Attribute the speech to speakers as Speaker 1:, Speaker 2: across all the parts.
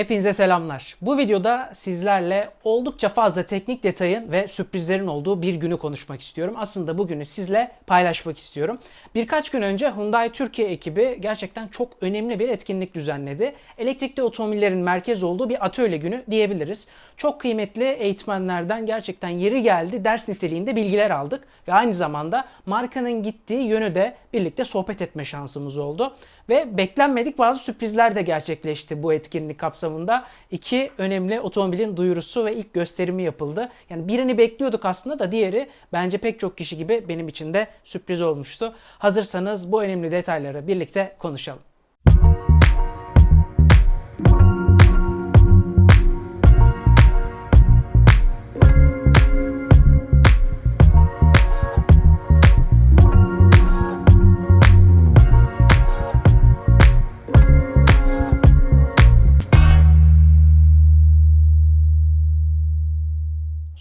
Speaker 1: Hepinize selamlar. Bu videoda sizlerle oldukça fazla teknik detayın ve sürprizlerin olduğu bir günü konuşmak istiyorum. Aslında bugünü sizle paylaşmak istiyorum. Birkaç gün önce Hyundai Türkiye ekibi gerçekten çok önemli bir etkinlik düzenledi. Elektrikli otomobillerin merkez olduğu bir atölye günü diyebiliriz. Çok kıymetli eğitmenlerden gerçekten yeri geldi ders niteliğinde bilgiler aldık ve aynı zamanda markanın gittiği yönü de birlikte sohbet etme şansımız oldu. Ve beklenmedik bazı sürprizler de gerçekleşti bu etkinlik kapsamında. İki önemli otomobilin duyurusu ve ilk gösterimi yapıldı. Yani birini bekliyorduk aslında da diğeri bence pek çok kişi gibi benim için de sürpriz olmuştu. Hazırsanız bu önemli detayları birlikte konuşalım.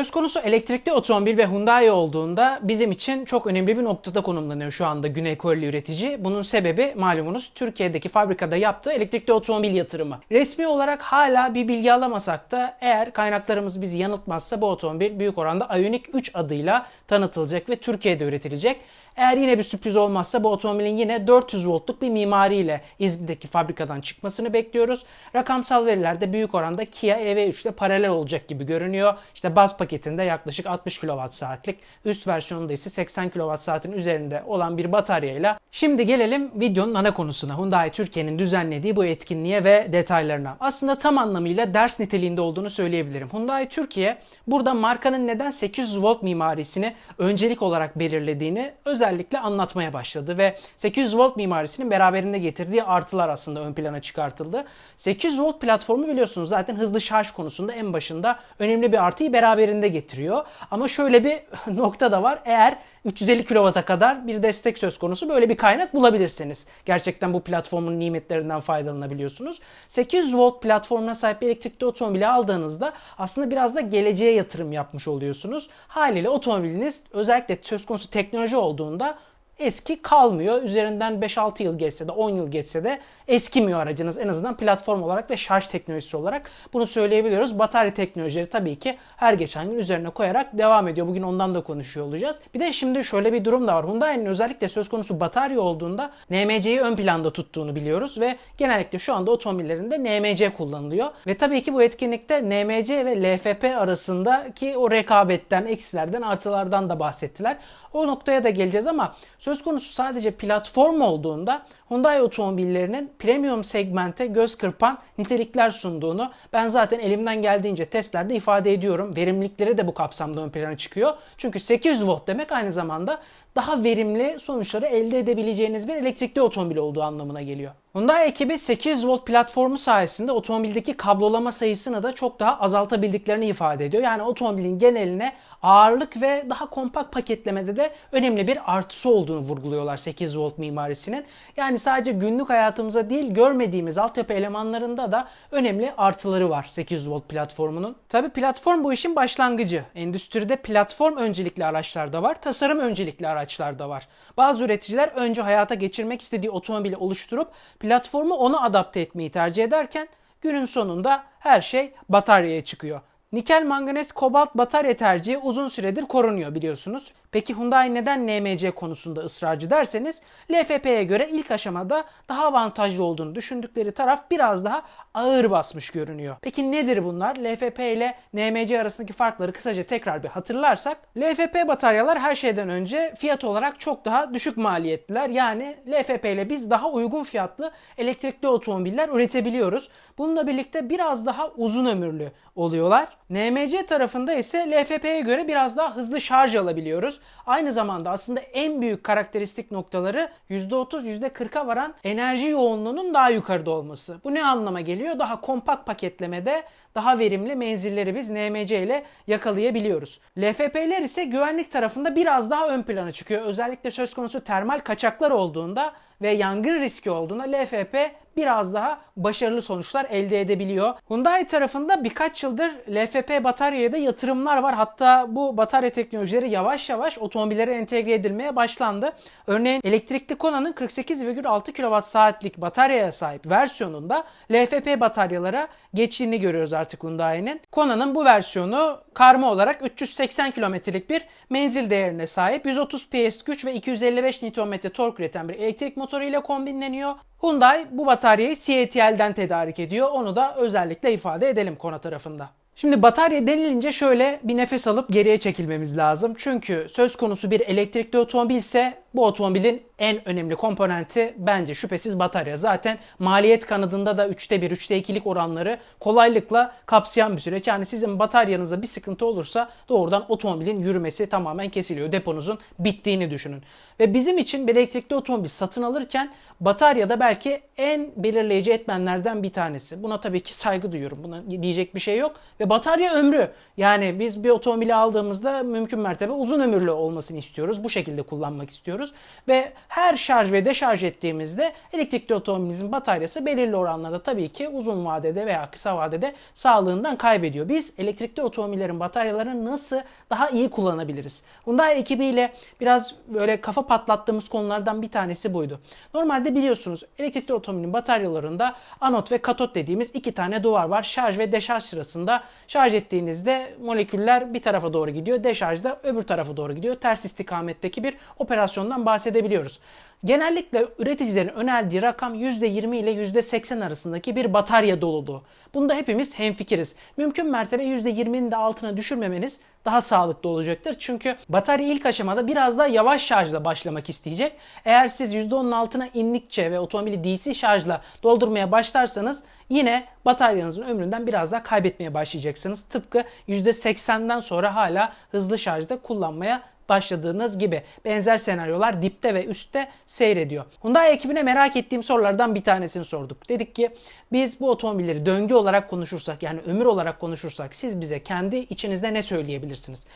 Speaker 1: Söz konusu elektrikli otomobil ve Hyundai olduğunda bizim için çok önemli bir noktada konumlanıyor şu anda Güney Koreli üretici. Bunun sebebi malumunuz Türkiye'deki fabrikada yaptığı elektrikli otomobil yatırımı. Resmi olarak hala bir bilgi alamasak da eğer kaynaklarımız bizi yanıltmazsa bu otomobil büyük oranda Ioniq 3 adıyla tanıtılacak ve Türkiye'de üretilecek. Eğer yine bir sürpriz olmazsa bu otomobilin yine 400 voltluk bir mimariyle İzmir'deki fabrikadan çıkmasını bekliyoruz. Rakamsal veriler de büyük oranda Kia EV3 ile paralel olacak gibi görünüyor. İşte baz paketinde yaklaşık 60 kWh'lik, üst versiyonunda ise 80 kWh'in üzerinde olan bir bataryayla. Şimdi gelelim videonun ana konusuna. Hyundai Türkiye'nin düzenlediği bu etkinliğe ve detaylarına. Aslında tam anlamıyla ders niteliğinde olduğunu söyleyebilirim. Hyundai Türkiye burada markanın neden 800 volt mimarisini öncelik olarak belirlediğini özellikle anlatmaya başladı ve 800 volt mimarisinin beraberinde getirdiği artılar aslında ön plana çıkartıldı. 800 volt platformu biliyorsunuz zaten hızlı şarj konusunda en başında önemli bir artıyı beraberinde getiriyor. Ama şöyle bir nokta da var. Eğer 350 kW'a kadar bir destek söz konusu böyle bir kaynak bulabilirsiniz. Gerçekten bu platformun nimetlerinden faydalanabiliyorsunuz. 800 volt platformuna sahip bir elektrikli otomobili aldığınızda aslında biraz da geleceğe yatırım yapmış oluyorsunuz. Haliyle otomobiliniz özellikle söz konusu teknoloji olduğunda eski kalmıyor. Üzerinden 5-6 yıl geçse de 10 yıl geçse de eskimiyor aracınız. En azından platform olarak ve şarj teknolojisi olarak bunu söyleyebiliyoruz. Batarya teknolojileri tabii ki her geçen gün üzerine koyarak devam ediyor. Bugün ondan da konuşuyor olacağız. Bir de şimdi şöyle bir durum da var. Hyundai'nin özellikle söz konusu batarya olduğunda NMC'yi ön planda tuttuğunu biliyoruz ve genellikle şu anda otomobillerinde NMC kullanılıyor. Ve tabii ki bu etkinlikte NMC ve LFP arasındaki o rekabetten, eksilerden, artılardan da bahsettiler. O noktaya da geleceğiz ama söz konusu sadece platform olduğunda Hyundai otomobillerinin premium segmente göz kırpan nitelikler sunduğunu ben zaten elimden geldiğince testlerde ifade ediyorum. Verimlilikleri de bu kapsamda ön plana çıkıyor. Çünkü 800 volt demek aynı zamanda daha verimli sonuçları elde edebileceğiniz bir elektrikli otomobil olduğu anlamına geliyor. Hyundai ekibi 800 volt platformu sayesinde otomobildeki kablolama sayısını da çok daha azaltabildiklerini ifade ediyor. Yani otomobilin geneline ağırlık ve daha kompakt paketlemede de önemli bir artısı olduğunu vurguluyorlar 8 volt mimarisinin. Yani sadece günlük hayatımıza değil görmediğimiz altyapı elemanlarında da önemli artıları var 800 volt platformunun. Tabi platform bu işin başlangıcı. Endüstride platform öncelikli araçlar da var, tasarım öncelikli araçlar da var. Bazı üreticiler önce hayata geçirmek istediği otomobili oluşturup platformu ona adapte etmeyi tercih ederken günün sonunda her şey bataryaya çıkıyor. Nikel, manganez, kobalt batarya tercihi uzun süredir korunuyor biliyorsunuz. Peki Hyundai neden NMC konusunda ısrarcı derseniz LFP'ye göre ilk aşamada daha avantajlı olduğunu düşündükleri taraf biraz daha ağır basmış görünüyor. Peki nedir bunlar? LFP ile NMC arasındaki farkları kısaca tekrar bir hatırlarsak LFP bataryalar her şeyden önce fiyat olarak çok daha düşük maliyetliler. Yani LFP ile biz daha uygun fiyatlı elektrikli otomobiller üretebiliyoruz. Bununla birlikte biraz daha uzun ömürlü oluyorlar. NMC tarafında ise LFP'ye göre biraz daha hızlı şarj alabiliyoruz. Aynı zamanda aslında en büyük karakteristik noktaları %30 %40'a varan enerji yoğunluğunun daha yukarıda olması. Bu ne anlama geliyor? Daha kompakt paketlemede daha verimli menzilleri biz NMC ile yakalayabiliyoruz. LFP'ler ise güvenlik tarafında biraz daha ön plana çıkıyor. Özellikle söz konusu termal kaçaklar olduğunda ve yangın riski olduğunda LFP biraz daha başarılı sonuçlar elde edebiliyor. Hyundai tarafında birkaç yıldır LFP bataryaya da yatırımlar var. Hatta bu batarya teknolojileri yavaş yavaş otomobillere entegre edilmeye başlandı. Örneğin elektrikli Kona'nın 48,6 kWh saatlik bataryaya sahip versiyonunda LFP bataryalara geçtiğini görüyoruz artık Hyundai'nin. Kona'nın bu versiyonu karma olarak 380 kilometrelik bir menzil değerine sahip. 130 PS güç ve 255 Nm tork üreten bir elektrik motoru ile kombinleniyor. Hyundai bu bataryayı CATL'den tedarik ediyor. Onu da özellikle ifade edelim Kona tarafında. Şimdi batarya denilince şöyle bir nefes alıp geriye çekilmemiz lazım. Çünkü söz konusu bir elektrikli otomobil ise bu otomobilin en önemli komponenti bence şüphesiz batarya. Zaten maliyet kanadında da 3'te 1, 3'te 2'lik oranları kolaylıkla kapsayan bir süreç. Yani sizin bataryanızda bir sıkıntı olursa doğrudan otomobilin yürümesi tamamen kesiliyor. Deponuzun bittiğini düşünün. Ve bizim için bir elektrikli otomobil satın alırken batarya da belki en belirleyici etmenlerden bir tanesi. Buna tabii ki saygı duyuyorum. Buna diyecek bir şey yok. Ve batarya ömrü. Yani biz bir otomobili aldığımızda mümkün mertebe uzun ömürlü olmasını istiyoruz. Bu şekilde kullanmak istiyoruz. Ve her şarj ve deşarj ettiğimizde elektrikli otomobilimizin bataryası belirli oranlarda tabii ki uzun vadede veya kısa vadede sağlığından kaybediyor. Biz elektrikli otomobillerin bataryalarını nasıl daha iyi kullanabiliriz? Hyundai ekibiyle biraz böyle kafa patlattığımız konulardan bir tanesi buydu. Normalde biliyorsunuz elektrikli otomobilin bataryalarında anot ve katot dediğimiz iki tane duvar var. Şarj ve deşarj sırasında şarj ettiğinizde moleküller bir tarafa doğru gidiyor. Deşarjda öbür tarafa doğru gidiyor. Ters istikametteki bir operasyondan bahsedebiliyoruz. Genellikle üreticilerin önerdiği rakam %20 ile %80 arasındaki bir batarya doluluğu. Bunda hepimiz hemfikiriz. Mümkün mertebe %20'nin de altına düşürmemeniz daha sağlıklı olacaktır. Çünkü batarya ilk aşamada biraz daha yavaş şarjla başlamak isteyecek. Eğer siz %10'un altına indikçe ve otomobili DC şarjla doldurmaya başlarsanız yine bataryanızın ömründen biraz daha kaybetmeye başlayacaksınız. Tıpkı %80'den sonra hala hızlı şarjda kullanmaya başladığınız gibi benzer senaryolar dipte ve üstte seyrediyor. Hyundai ekibine merak ettiğim sorulardan bir tanesini sorduk. Dedik ki biz bu otomobilleri döngü olarak konuşursak yani ömür olarak konuşursak siz bize kendi içinizde ne söyleyebilirsiniz?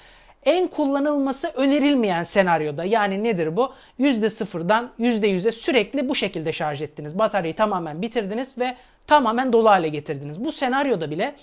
Speaker 1: En kullanılması önerilmeyen senaryoda yani nedir bu? %0'dan %100'e sürekli bu şekilde şarj ettiniz. Bataryayı tamamen bitirdiniz ve tamamen dolu hale getirdiniz. Bu senaryoda bile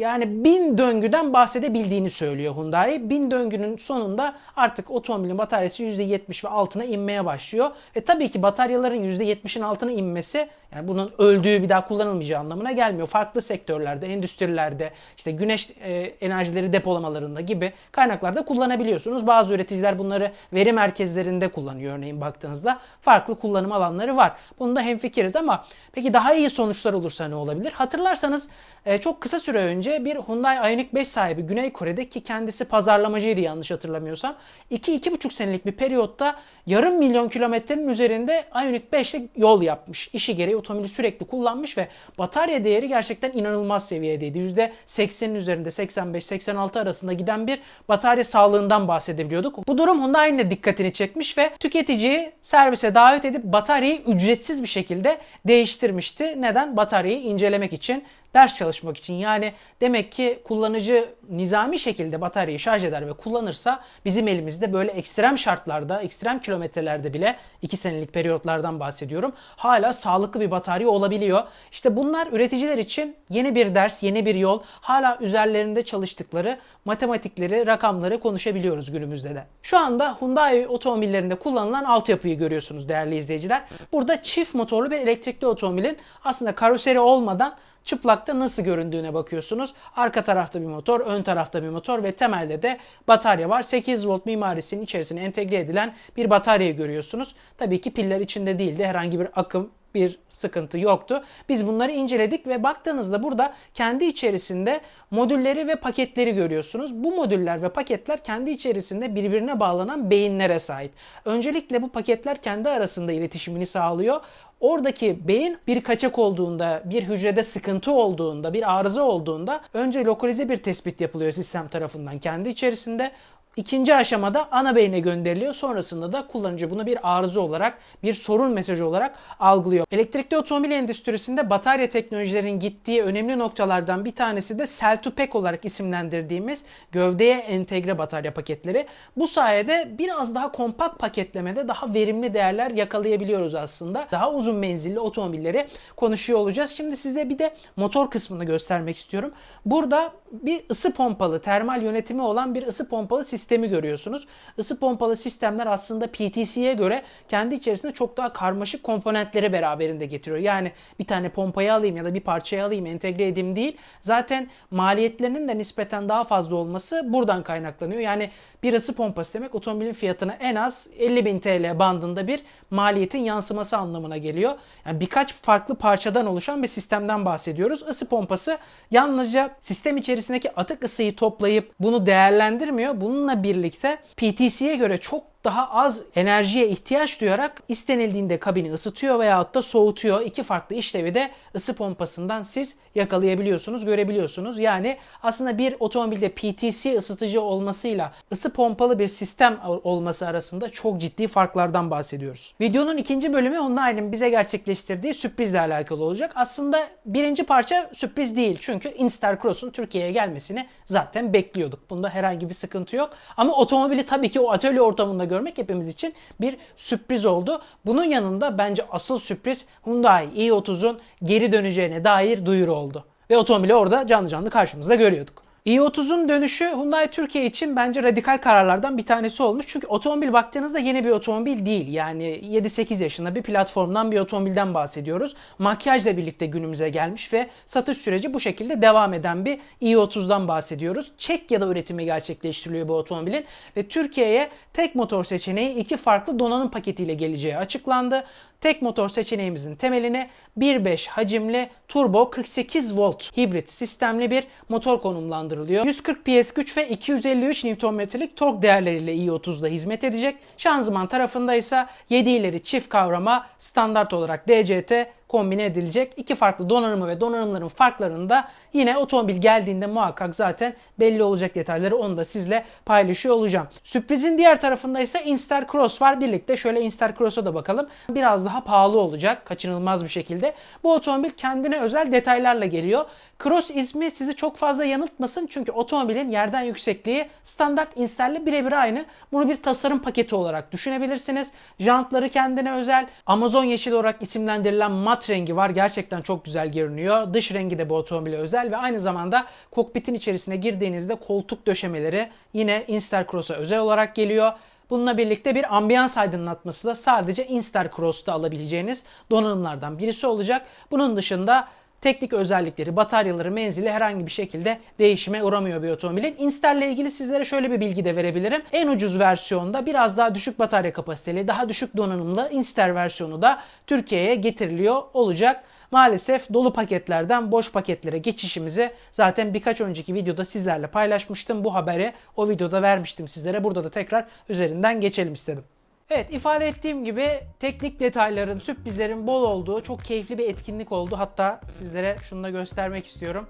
Speaker 1: yani bin döngüden bahsedebildiğini söylüyor Hyundai. Bin döngünün sonunda artık otomobilin bataryası %70 ve altına inmeye başlıyor. Ve tabii ki bataryaların %70'in altına inmesi yani bunun öldüğü bir daha kullanılmayacağı anlamına gelmiyor. Farklı sektörlerde, endüstrilerde, işte güneş e, enerjileri depolamalarında gibi kaynaklarda kullanabiliyorsunuz. Bazı üreticiler bunları veri merkezlerinde kullanıyor örneğin baktığınızda. Farklı kullanım alanları var. Bunda hemfikiriz ama peki daha iyi sonuçlar olursa ne olabilir? Hatırlarsanız e, çok kısa süre önce bir Hyundai Ioniq 5 sahibi Güney Kore'de ki kendisi pazarlamacıydı yanlış hatırlamıyorsam. 2-2,5 senelik bir periyotta yarım milyon kilometrenin üzerinde Ioniq 5'lik yol yapmış. İşi gereği otomobili sürekli kullanmış ve batarya değeri gerçekten inanılmaz seviyedeydi. %80'in üzerinde 85-86 arasında giden bir batarya sağlığından bahsedebiliyorduk. Bu durum Hyundai'nin de dikkatini çekmiş ve tüketiciyi servise davet edip bataryayı ücretsiz bir şekilde değiştirmişti. Neden? Bataryayı incelemek için ders çalışmak için. Yani demek ki kullanıcı nizami şekilde bataryayı şarj eder ve kullanırsa bizim elimizde böyle ekstrem şartlarda, ekstrem kilometrelerde bile 2 senelik periyotlardan bahsediyorum. Hala sağlıklı bir batarya olabiliyor. İşte bunlar üreticiler için yeni bir ders, yeni bir yol. Hala üzerlerinde çalıştıkları matematikleri, rakamları konuşabiliyoruz günümüzde de. Şu anda Hyundai otomobillerinde kullanılan altyapıyı görüyorsunuz değerli izleyiciler. Burada çift motorlu bir elektrikli otomobilin aslında karoseri olmadan çıplakta nasıl göründüğüne bakıyorsunuz. Arka tarafta bir motor, ön tarafta bir motor ve temelde de batarya var. 8 volt mimarisinin içerisine entegre edilen bir batarya görüyorsunuz. Tabii ki piller içinde değildi. Herhangi bir akım bir sıkıntı yoktu. Biz bunları inceledik ve baktığınızda burada kendi içerisinde modülleri ve paketleri görüyorsunuz. Bu modüller ve paketler kendi içerisinde birbirine bağlanan beyinlere sahip. Öncelikle bu paketler kendi arasında iletişimini sağlıyor. Oradaki beyin bir kaçak olduğunda, bir hücrede sıkıntı olduğunda, bir arıza olduğunda önce lokalize bir tespit yapılıyor sistem tarafından kendi içerisinde. İkinci aşamada ana beyne gönderiliyor. Sonrasında da kullanıcı bunu bir arıza olarak, bir sorun mesajı olarak algılıyor. Elektrikli otomobil endüstrisinde batarya teknolojilerinin gittiği önemli noktalardan bir tanesi de cell to pack olarak isimlendirdiğimiz gövdeye entegre batarya paketleri. Bu sayede biraz daha kompakt paketlemede daha verimli değerler yakalayabiliyoruz aslında. Daha uzun menzilli otomobilleri konuşuyor olacağız. Şimdi size bir de motor kısmını göstermek istiyorum. Burada bir ısı pompalı, termal yönetimi olan bir ısı pompalı sistemi görüyorsunuz. Isı pompalı sistemler aslında PTC'ye göre kendi içerisinde çok daha karmaşık komponentleri beraberinde getiriyor. Yani bir tane pompayı alayım ya da bir parçayı alayım entegre edeyim değil. Zaten maliyetlerinin de nispeten daha fazla olması buradan kaynaklanıyor. Yani bir ısı pompası demek otomobilin fiyatına en az 50.000 TL bandında bir maliyetin yansıması anlamına geliyor. Yani birkaç farklı parçadan oluşan bir sistemden bahsediyoruz. Isı pompası yalnızca sistem içerisindeki atık ısıyı toplayıp bunu değerlendirmiyor. Bununla birlikte PTC'ye göre çok daha az enerjiye ihtiyaç duyarak istenildiğinde kabini ısıtıyor veyahut da soğutuyor. İki farklı işlevi de ısı pompasından siz yakalayabiliyorsunuz, görebiliyorsunuz. Yani aslında bir otomobilde PTC ısıtıcı olmasıyla ısı pompalı bir sistem olması arasında çok ciddi farklardan bahsediyoruz. Videonun ikinci bölümü Hyundai'nin bize gerçekleştirdiği sürprizle alakalı olacak. Aslında birinci parça sürpriz değil. Çünkü Instar Cross'un Türkiye'ye gelmesini zaten bekliyorduk. Bunda herhangi bir sıkıntı yok. Ama otomobili tabii ki o atölye ortamında görmek hepimiz için bir sürpriz oldu. Bunun yanında bence asıl sürpriz Hyundai i30'un geri döneceğine dair duyuru oldu. Ve otomobili orada canlı canlı karşımızda görüyorduk. İ30'un dönüşü Hyundai Türkiye için bence radikal kararlardan bir tanesi olmuş. Çünkü otomobil baktığınızda yeni bir otomobil değil. Yani 7-8 yaşında bir platformdan bir otomobilden bahsediyoruz. Makyajla birlikte günümüze gelmiş ve satış süreci bu şekilde devam eden bir i30'dan bahsediyoruz. Çekya'da üretimi gerçekleştiriliyor bu otomobilin ve Türkiye'ye tek motor seçeneği iki farklı donanım paketiyle geleceği açıklandı. Tek motor seçeneğimizin temeline 1.5 hacimli turbo 48 volt hibrit sistemli bir motor konumlandırılıyor. 140 PS güç ve 253 Nm'lik tork değerleriyle i30'da hizmet edecek. Şanzıman tarafında ise 7 ileri çift kavrama standart olarak DCT kombine edilecek. İki farklı donanımı ve donanımların farklarını da yine otomobil geldiğinde muhakkak zaten belli olacak detayları onu da sizle paylaşıyor olacağım. Sürprizin diğer tarafında ise Instar Cross var. Birlikte şöyle Instar Cross'a da bakalım. Biraz daha pahalı olacak kaçınılmaz bir şekilde. Bu otomobil kendine özel detaylarla geliyor. Cross ismi sizi çok fazla yanıltmasın çünkü otomobilin yerden yüksekliği standart Instar'le birebir aynı. Bunu bir tasarım paketi olarak düşünebilirsiniz. Jantları kendine özel. Amazon yeşil olarak isimlendirilen mat rengi var. Gerçekten çok güzel görünüyor. Dış rengi de bu otomobile özel ve aynı zamanda kokpitin içerisine girdiğinizde koltuk döşemeleri yine Instar Cross'a özel olarak geliyor. Bununla birlikte bir ambiyans aydınlatması da sadece Instar Cross'ta alabileceğiniz donanımlardan birisi olacak. Bunun dışında teknik özellikleri, bataryaları, menzili herhangi bir şekilde değişime uğramıyor bir otomobilin. Instar ile ilgili sizlere şöyle bir bilgi de verebilirim. En ucuz versiyonda biraz daha düşük batarya kapasiteli, daha düşük donanımlı Instar versiyonu da Türkiye'ye getiriliyor olacak. Maalesef dolu paketlerden boş paketlere geçişimizi zaten birkaç önceki videoda sizlerle paylaşmıştım. Bu haberi o videoda vermiştim sizlere. Burada da tekrar üzerinden geçelim istedim. Evet ifade ettiğim gibi teknik detayların, sürprizlerin bol olduğu çok keyifli bir etkinlik oldu. Hatta sizlere şunu da göstermek istiyorum.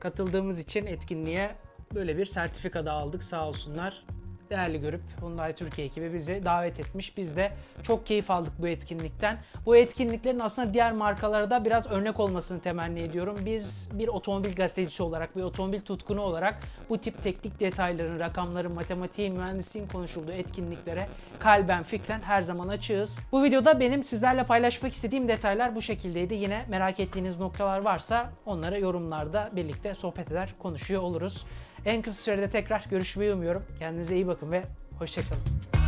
Speaker 1: Katıldığımız için etkinliğe böyle bir sertifika da aldık sağ olsunlar. Değerli görüp Hyundai Türkiye ekibi bizi davet etmiş. Biz de çok keyif aldık bu etkinlikten. Bu etkinliklerin aslında diğer markalara da biraz örnek olmasını temenni ediyorum. Biz bir otomobil gazetecisi olarak, bir otomobil tutkunu olarak bu tip teknik detayların, rakamların, matematiğin, mühendisliğin konuşulduğu etkinliklere kalben, fikren her zaman açığız. Bu videoda benim sizlerle paylaşmak istediğim detaylar bu şekildeydi. Yine merak ettiğiniz noktalar varsa onları yorumlarda birlikte sohbet eder, konuşuyor oluruz. En kısa sürede tekrar görüşmeyi umuyorum. Kendinize iyi bakın ve hoşçakalın.